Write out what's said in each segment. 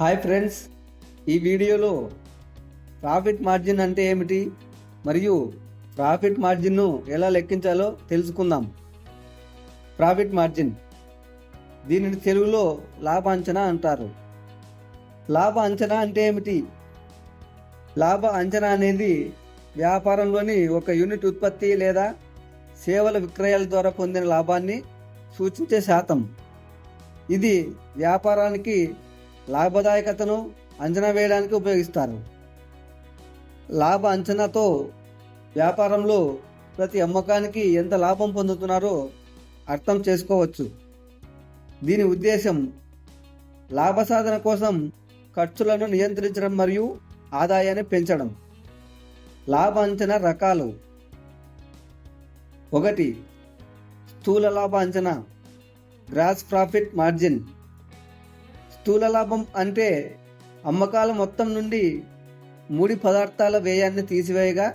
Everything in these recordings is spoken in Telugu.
హాయ్ ఫ్రెండ్స్ ఈ వీడియోలో ప్రాఫిట్ మార్జిన్ అంటే ఏమిటి? మరియు ప్రాఫిట్ మార్జిన్ను ఎలా లెక్కించాలో తెలుసుకుందాం. ప్రాఫిట్ మార్జిన్ దీనిని తెలుగులో లాభ అంచనా అంటారు. లాభ అంచనా అంటే ఏమిటి? లాభ అంచనా అనేది వ్యాపారంలోని ఒక యూనిట్ ఉత్పత్తి లేదా సేవల విక్రయాల ద్వారా పొందిన లాభాన్ని సూచించే శాతం. ఇది వ్యాపారానికి లాభదాయకతను అంచనా వేయడానికి ఉపయోగిస్తారు. లాభ అంచనాతో వ్యాపారంలో ప్రతి అమ్మకానికి ఎంత లాభం పొందుతున్నారో అర్థం చేసుకోవచ్చు. దీని ఉద్దేశం లాభ సాధన కోసం ఖర్చులను నియంత్రించడం మరియు ఆదాయాన్ని పెంచడం. లాభ అంచనా రకాలు ఒకటి స్థూల లాభ అంచనా గ్రాస్ ప్రాఫిట్ మార్జిన్. స్థూల లాభం అంటే అమ్మకాల మొత్తం నుండి ముడి పదార్థాల వ్యయాన్ని తీసివేయగా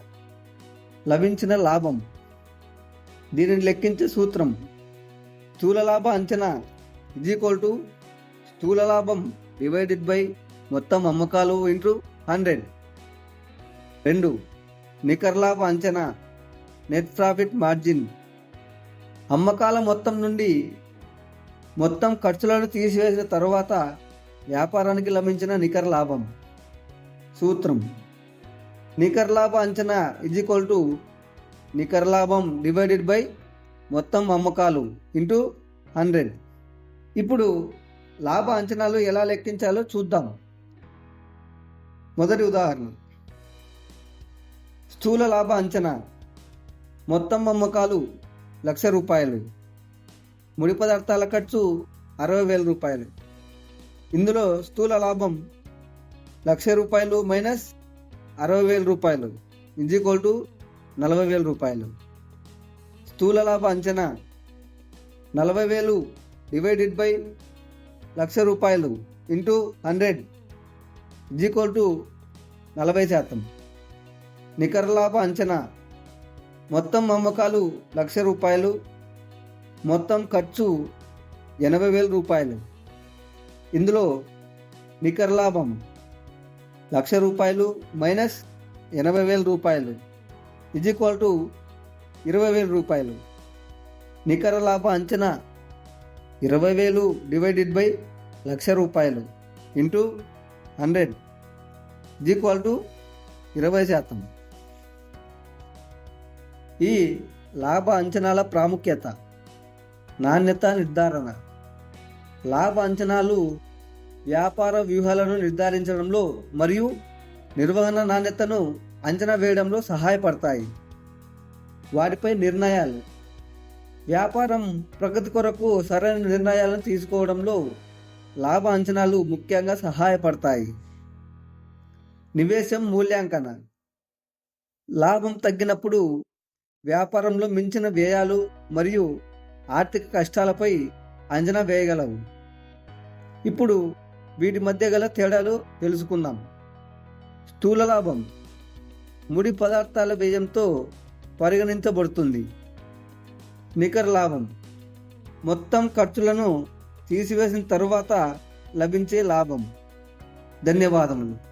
లభించిన లాభం. దీనిని లెక్కించే సూత్రం స్థూల లాభ అంచనా ఇజ్ ఈక్వల్ టు స్థూల లాభం డివైడెడ్ బై మొత్తం అమ్మకాలు ఇంటూ హండ్రెడ్ రెండు నికర లాభ అంచనా నెట్ ప్రాఫిట్ మార్జిన్ అమ్మకాల మొత్తం నుండి మొత్తం ఖర్చులను తీసివేసిన తరువాత వ్యాపారానికి లభించిన నికర లాభం. సూత్రం. నికర లాభ అంచనా ఇజ్ ఈక్వల్ టు నికర లాభం డివైడెడ్ బై మొత్తం అమ్మకాలు ఇంటూ హండ్రెడ్ ఇప్పుడు లాభ అంచనాలు ఎలా లెక్కించాలో చూద్దాం. మొదటి ఉదాహరణ. స్థూల లాభ అంచనా. మొత్తం అమ్మకాలు లక్ష రూపాయలు. ముడి పదార్థాల ఖర్చు అరవై వేల రూపాయలు. ఇందులో స్థూల లాభం లక్ష రూపాయలు మైనస్ అరవై వేల రూపాయలు ఇజ్ ఈక్వల్ టు నలభై వేల రూపాయలు. స్థూల లాభ అంచనా నలభై వేలు డివైడెడ్ బై లక్ష రూపాయలు into hundred is equal to నలభై శాతం. నికర లాభ అంచనా మొత్తం అమ్మకాలు లక్ష రూపాయలు మొత్తం ఖర్చు ఎనభై వేల రూపాయలు. ఇందులో నికర లాభం లక్ష రూపాయలు మైనస్ ఎనభై వేల రూపాయలు. ఇజ్ ఈక్వల్ టు ఇరవై వేల రూపాయలు. నికర లాభ అంచనా ఇరవై వేలు డివైడెడ్ బై లక్ష రూపాయలు into hundred is equal to ఇరవై శాతం. ఈ లాభ అంచనాల ప్రాముఖ్యత నాణ్యత నిర్ధారణ. లాభ అంచనాలు వ్యాపార వ్యూహాలను నిర్ధారించడంలో మరియు నిర్వహణ నాణ్యతను అంచనా వేయడంలో సహాయపడతాయి. వాటిపై నిర్ణయాలు. వ్యాపారం ప్రగతి కొరకు సరైన నిర్ణయాలను తీసుకోవడంలో లాభ అంచనాలు ముఖ్యంగా సహాయపడతాయి. నివేశం మూల్యాంకన. లాభం తగ్గినప్పుడు వ్యాపారంలో మించిన వ్యయాలు మరియు ఆర్థిక కష్టాలపై అంచనా వేయగలవు. ఇప్పుడు వీటి మధ్య గల తేడాలు తెలుసుకుందాం. స్థూల లాభం. ముడి పదార్థాల వ్యయంతో పరిగణించబడుతుంది. నికర లాభం. మొత్తం ఖర్చులను తీసివేసిన తరువాత లభించే లాభం. ధన్యవాదములు.